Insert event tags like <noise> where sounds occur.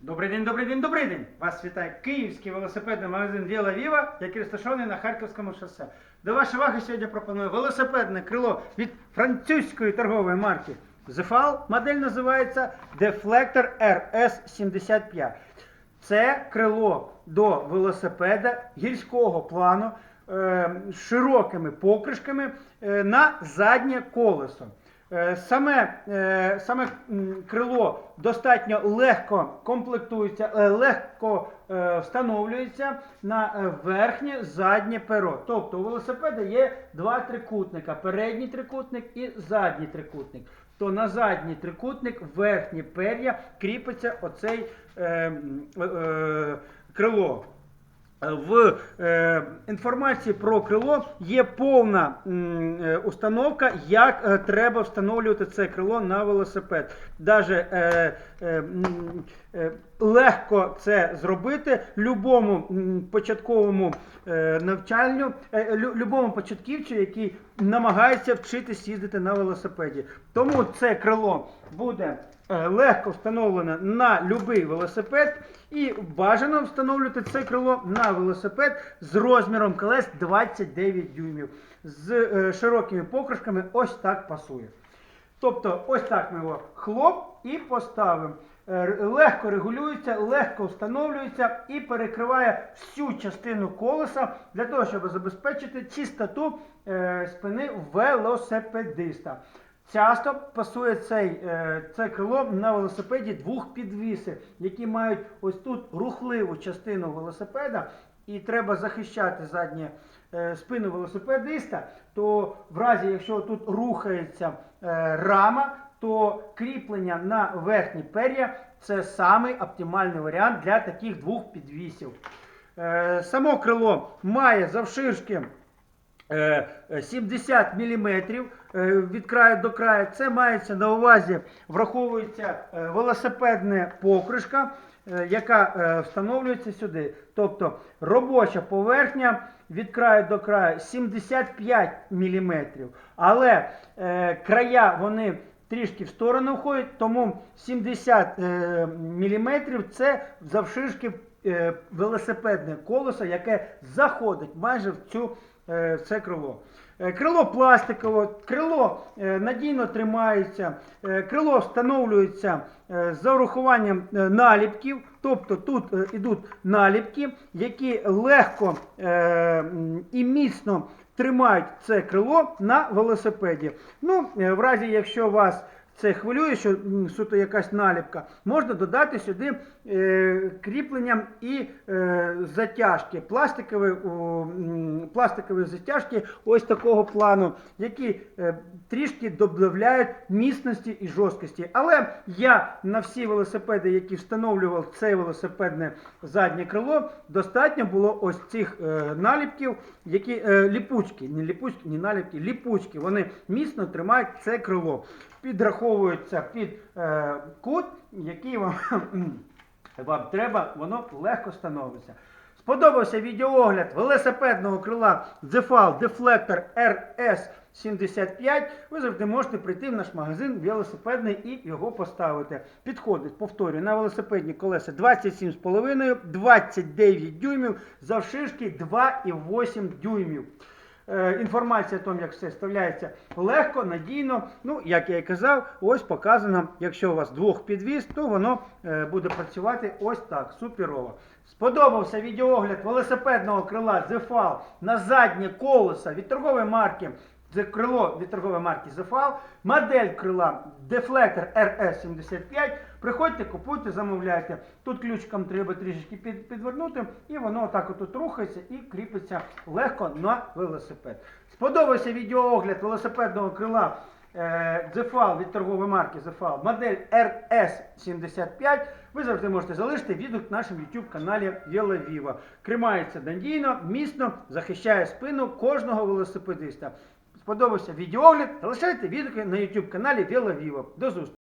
Добрий день, добрий день, добрий день! Вас вітає київський велосипедний магазин Віла Віва, який розташований на Харківському шосе. До вашої уваги сьогодні пропоную велосипедне крило від французької торгової марки Zefal. Модель називається Deflector RS75. Це крило до велосипеда гірського плану е, з широкими покришками е, на заднє колесо. Е, Саме, е, саме крило достатньо легко комплектується, е, легко встановлюється на верхнє заднє перо. Тобто у велосипеда є два трикутника: передній трикутник і задній трикутник. То на задній трикутник верхнє пер'я кріпиться оцей е, е, крило. В е, інформації про крило є повна е, установка, як е, треба встановлювати це крило на велосипед. Даже е, е, е, легко це зробити любому початковому е, навчальню, е, лю- любому початківцю, який намагається вчитись їздити на велосипеді. Тому це крило буде е, легко встановлене на будь-який велосипед. І бажано встановлювати це крило на велосипед з розміром колес 29 дюймів. З е, широкими покришками ось так пасує. Тобто, ось так ми його хлоп і поставимо. Е, Легко регулюється, легко встановлюється і перекриває всю частину колеса для того, щоб забезпечити чистоту е, спини велосипедиста. Часто пасує цей, е, це крило на велосипеді двох підвіси, які мають ось тут рухливу частину велосипеда, і треба захищати заднє е, спину велосипедиста, то в разі, якщо тут рухається е, рама, то кріплення на верхні пер'я це самий оптимальний варіант для таких двох підвісів. Само крило має завширшки 70 мм від краю до краю. Це мається на увазі, враховується е, велосипедна покришка, е, яка е, встановлюється сюди. Тобто робоча поверхня від краю до краю 75 мм. Але е, края вони трішки в сторону входять, тому 70 е, мм це завширшки е, велосипедне колесо, яке заходить майже в цю е, це крило. Е, Крило пластикове, крило е, надійно тримається, е, крило встановлюється з урахуванням наліпків, тобто тут ідуть наліпки, які легко і міцно тримають це крило на велосипеді. Ну, в разі, якщо вас це хвилює, що суто якась наліпка, можна додати сюди е, кріплення і е, затяжки, пластикові, о, пластикові затяжки ось такого плану, які е, трішки додають міцності і жорсткості. Але я на всі велосипеди, які встановлював це велосипедне заднє крило, достатньо було ось цих е, наліпків, які е, ліпучки, не ліпучки, не наліпки, ліпучки. Вони міцно тримають це крило. Підраховуються під е, кут, який вам, <clears throat> вам треба, воно легко становиться. Сподобався відеоогляд велосипедного крила Zefal Deflector RS75. Ви завжди можете прийти в наш магазин велосипедний і його поставити. Підходить, повторюю, на велосипедні колеса 27,5, 29 дюймів, завширшки 2,8 дюймів. Е, Інформація о тому, як все вставляється легко, надійно. Ну, як я і казав, ось показано, якщо у вас двох підвіз, то воно е, буде працювати ось так, суперово. Сподобався відеоогляд велосипедного крила Zefal на заднє колесо від торгової марки. Це крило від торгової марки Zefal, модель крила Deflector RS75. Приходьте, купуйте, замовляйте. Тут ключиком треба трішечки під, підвернути, і воно отак отут рухається і кріпиться легко на велосипед. Сподобався відеоогляд велосипедного крила е, від торгової марки Zefal, модель RS75. Ви завжди можете залишити відгук на нашому YouTube каналі Viva. Тримається надійно, міцно, захищає спину кожного велосипедиста. Сподобався відеоогляд, залишайте відгуки на YouTube каналі Viva. До зустрічі!